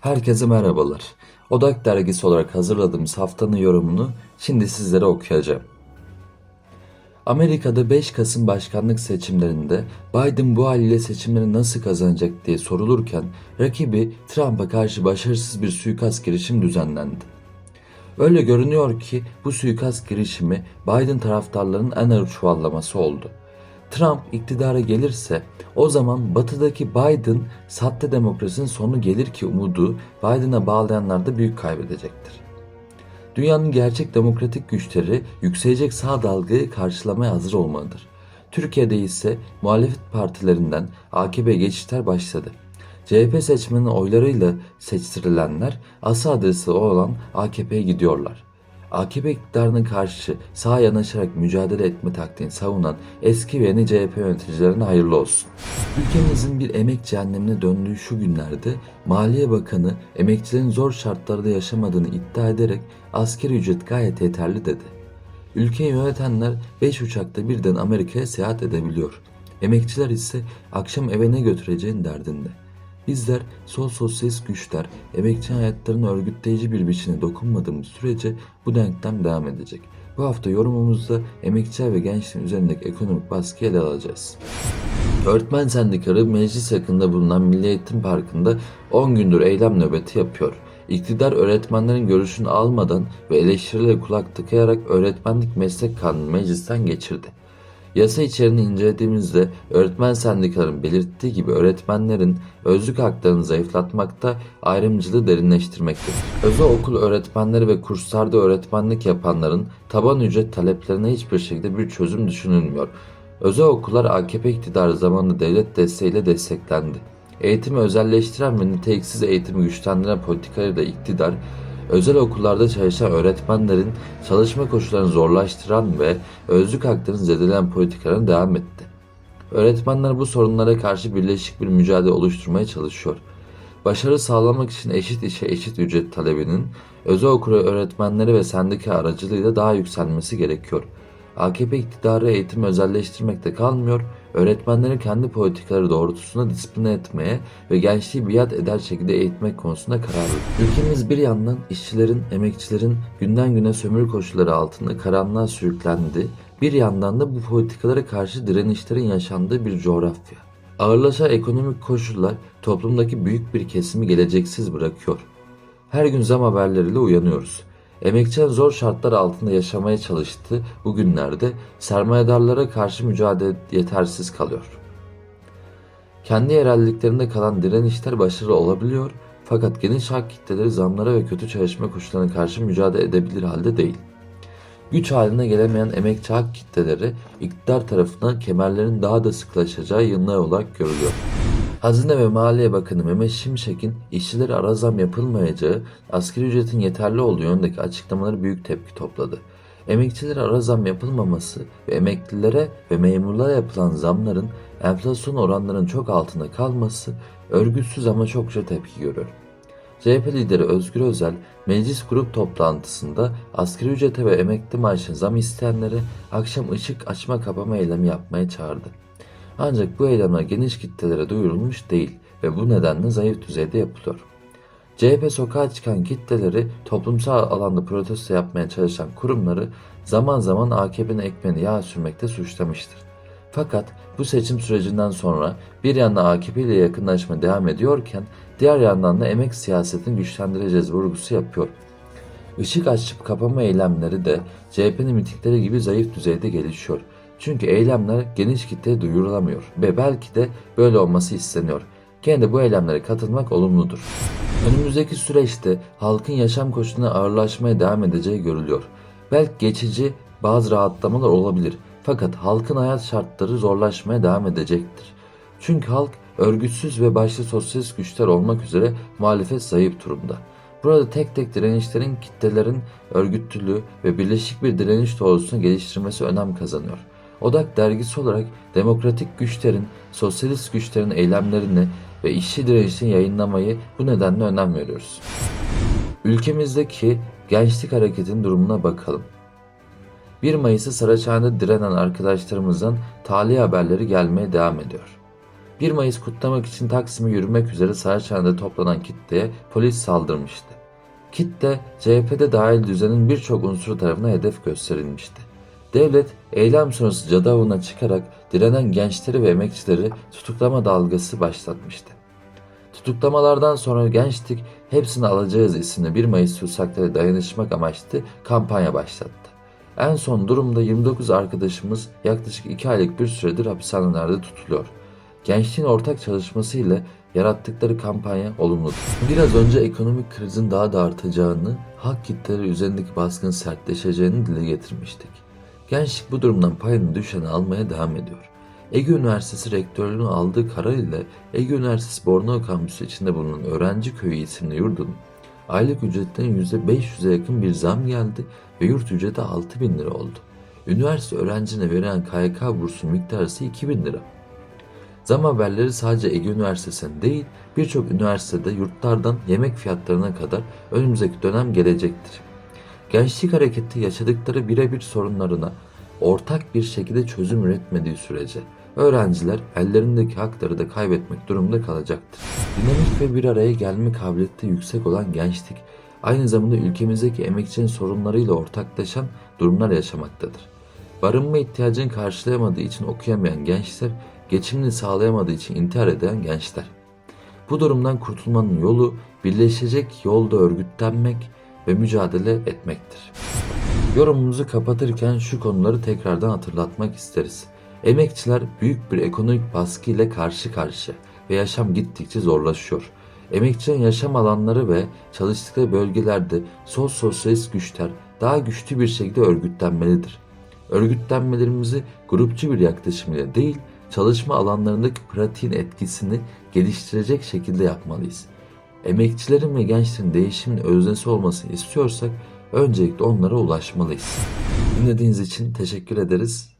Herkese merhabalar. Odak dergisi olarak hazırladığımız haftanın yorumunu şimdi sizlere okuyacağım. Amerika'da 5 Kasım başkanlık seçimlerinde Biden bu haliyle seçimleri nasıl kazanacak diye sorulurken rakibi Trump'a karşı başarısız bir suikast girişim düzenlendi. Öyle görünüyor ki bu suikast girişimi Biden taraftarlarının en ağır çuvallaması oldu. Trump iktidara gelirse o zaman batıdaki Biden sahte demokrasinin sonu gelir ki umudu Biden'a bağlayanlar da büyük kaybedecektir. Dünyanın gerçek demokratik güçleri yükselecek sağ dalgayı karşılamaya hazır olmalıdır. Türkiye'de ise muhalefet partilerinden AKP geçişler başladı. CHP seçmenin oylarıyla seçtirilenler asıl adresi olan AKP'ye gidiyorlar. AKP iktidarına karşı sağa yanaşarak mücadele etme taktiğini savunan eski ve yeni CHP yöneticilerine hayırlı olsun. Ülkemizin bir emek cehennemine döndüğü şu günlerde Maliye Bakanı emekçilerin zor şartlarda yaşamadığını iddia ederek askeri ücret gayet yeterli dedi. Ülkeyi yönetenler 5 uçakta birden Amerika'ya seyahat edebiliyor. Emekçiler ise akşam eve ne götüreceğin derdinde. Bizler sol sosyalist güçler emekçi hayatlarını örgütleyici bir biçimde dokunmadığımız sürece bu denklem devam edecek. Bu hafta yorumumuzda emekçiler ve gençlerin üzerindeki ekonomik baskıyı ele alacağız. Öğretmen sendikaları meclis yakında bulunan Milli Eğitim Parkı'nda 10 gündür eylem nöbeti yapıyor. İktidar öğretmenlerin görüşünü almadan ve eleştirilere kulak tıkayarak öğretmenlik meslek kanunu meclisten geçirdi. Yasa içeriğini incelediğimizde öğretmen sendikaların belirttiği gibi öğretmenlerin özlük haklarını zayıflatmakta, ayrımcılığı derinleştirmektedir. Özel okul öğretmenleri ve kurslarda öğretmenlik yapanların taban ücret taleplerine hiçbir şekilde bir çözüm düşünülmüyor. Özel okullar AKP iktidarı zamanında devlet desteğiyle desteklendi. Eğitimi özelleştiren ve niteliksiz eğitimi güçlendiren politikalarıyla iktidar, özel okullarda çalışan öğretmenlerin çalışma koşullarını zorlaştıran ve özlük haklarını zedeleyen politikalarına devam etti. Öğretmenler bu sorunlara karşı birleşik bir mücadele oluşturmaya çalışıyor. Başarı sağlamak için eşit işe eşit ücret talebinin özel okul öğretmenleri ve sendika aracılığıyla daha yükselmesi gerekiyor. AKP iktidarı eğitimi özelleştirmekte kalmıyor, öğretmenleri kendi politikaları doğrultusunda disipline etmeye ve gençliği biat eder şekilde eğitmek konusunda kararlı. Ülkemiz bir yandan işçilerin, emekçilerin günden güne sömürü koşulları altında karanlığa sürüklendi, bir yandan da bu politikalara karşı direnişlerin yaşandığı bir coğrafya. Ağırlaşan ekonomik koşullar toplumdaki büyük bir kesimi geleceksiz bırakıyor. Her gün zam haberleriyle uyanıyoruz. Emekçiler zor şartlar altında yaşamaya çalıştı. Bugünlerde sermayedarlara karşı mücadele yetersiz kalıyor. Kendi yerelliklerinde kalan direnişler başarılı olabiliyor fakat geniş halk kitleleri zamlara ve kötü çalışma koşullarına karşı mücadele edebilir halde değil. Güç haline gelemeyen emekçi halk kitleleri iktidar tarafından kemerlerin daha da sıklaşacağı yıllar olarak görülüyor. Hazine ve Maliye Bakanı Mehmet Şimşek'in işçilere ara zam yapılmayacağı, asgari ücretin yeterli olduğu yönündeki açıklamaları büyük tepki topladı. Emekçilere ara zam yapılmaması ve emeklilere ve memurlara yapılan zamların enflasyon oranlarının çok altında kalması örgütsüz ama çokça tepki görüyor. CHP lideri Özgür Özel meclis grup toplantısında asgari ücrete ve emekli maaşına zam isteyenlere akşam ışık açma kapama eylemi yapmaya çağırdı. Ancak bu eylemler geniş kitlelere duyurulmuş değil ve bu nedenle zayıf düzeyde yapılıyor. CHP sokağa çıkan kitleleri toplumsal alanda protesto yapmaya çalışan kurumları zaman zaman AKP'nin ekmeğini yağ sürmekte suçlamıştır. Fakat bu seçim sürecinden sonra bir yandan AKP ile yakınlaşma devam ediyorken diğer yandan da emek siyasetini güçlendireceğiz vurgusu yapıyor. Işık açıp kapama eylemleri de CHP'nin mitikleri gibi zayıf düzeyde gelişiyor. Çünkü eylemler geniş kitleye duyurulamıyor ve belki de böyle olması isteniyor. Gene bu eylemlere katılmak olumludur. Önümüzdeki süreçte halkın yaşam koşuluna ağırlaşmaya devam edeceği görülüyor. Belki geçici bazı rahatlamalar olabilir fakat halkın hayat şartları zorlaşmaya devam edecektir. Çünkü halk örgütsüz ve başta sosyalist güçler olmak üzere muhalefet zayıf durumda. Burada tek tek direnişlerin kitlelerin örgütlülüğü ve birleşik bir direniş doğrultusunu geliştirmesi önem kazanıyor. Odak dergisi olarak demokratik güçlerin, sosyalist güçlerin eylemlerini ve işçi direnişini yayınlamayı bu nedenle önem veriyoruz. Ülkemizdeki gençlik hareketinin durumuna bakalım. 1 Mayıs'ı Saraçhane'de direnen arkadaşlarımızdan tali haberleri gelmeye devam ediyor. 1 Mayıs kutlamak için Taksim'e yürümek üzere Saraçhane'de toplanan kitleye polis saldırmıştı. Kitle CHP'de dahil düzenin birçok unsuru tarafından hedef gösterilmişti. Devlet eylem sonrası cadı avına çıkarak direnen gençleri ve emekçileri tutuklama dalgası başlatmıştı. Tutuklamalardan sonra gençlik hepsini alacağız isimli 1 Mayıs sursakları dayanışmak amaçlı kampanya başlattı. En son durumda 29 arkadaşımız yaklaşık 2 aylık bir süredir hapishanelerde tutuluyor. Gençliğin ortak çalışması ile yarattıkları kampanya olumludur. Biraz önce ekonomik krizin daha da artacağını, halk kitleleri üzerindeki baskının sertleşeceğini dile getirmiştik. Gençlik bu durumdan payını düşeni almaya devam ediyor. Ege Üniversitesi Rektörlüğü'nün aldığı karar ile Ege Üniversitesi Bornova Kampüsü içinde bulunan Öğrenci Köyü isimli yurdun aylık ücretlerine %500'e yakın bir zam geldi ve yurt ücreti 6000 lira oldu. Üniversite öğrencine verilen KYK bursunun miktarı ise 2000 lira. Zam haberleri sadece Ege Üniversitesi'nin değil birçok üniversitede yurtlardan yemek fiyatlarına kadar önümüzdeki dönem gelecektir. Gençlik hareketi yaşadıkları birebir sorunlarına ortak bir şekilde çözüm üretmediği sürece öğrenciler ellerindeki hakları da kaybetmek durumunda kalacaktır. Dinamik ve bir araya gelme kabiliyeti yüksek olan gençlik aynı zamanda ülkemizdeki emekçinin sorunlarıyla ortaklaşan durumlar yaşamaktadır. Barınma ihtiyacını karşılayamadığı için okuyamayan gençler, geçimini sağlayamadığı için intihar eden gençler. Bu durumdan kurtulmanın yolu birleşecek yolda örgütlenmek ve mücadele etmektir. Yorumumuzu kapatırken şu konuları tekrardan hatırlatmak isteriz. Emekçiler büyük bir ekonomik baskı ile karşı karşıya ve yaşam gittikçe zorlaşıyor. Emekçilerin yaşam alanları ve çalıştıkları bölgelerde sol sosyalist güçler daha güçlü bir şekilde örgütlenmelidir. Örgütlenmelerimizi grupçu bir yaklaşım ile değil, çalışma alanlarındaki pratiğin etkisini geliştirecek şekilde yapmalıyız. Emekçilerin ve gençlerin değişimin öznesi olmasını istiyorsak öncelikle onlara ulaşmalıyız. Dinlediğiniz için teşekkür ederiz.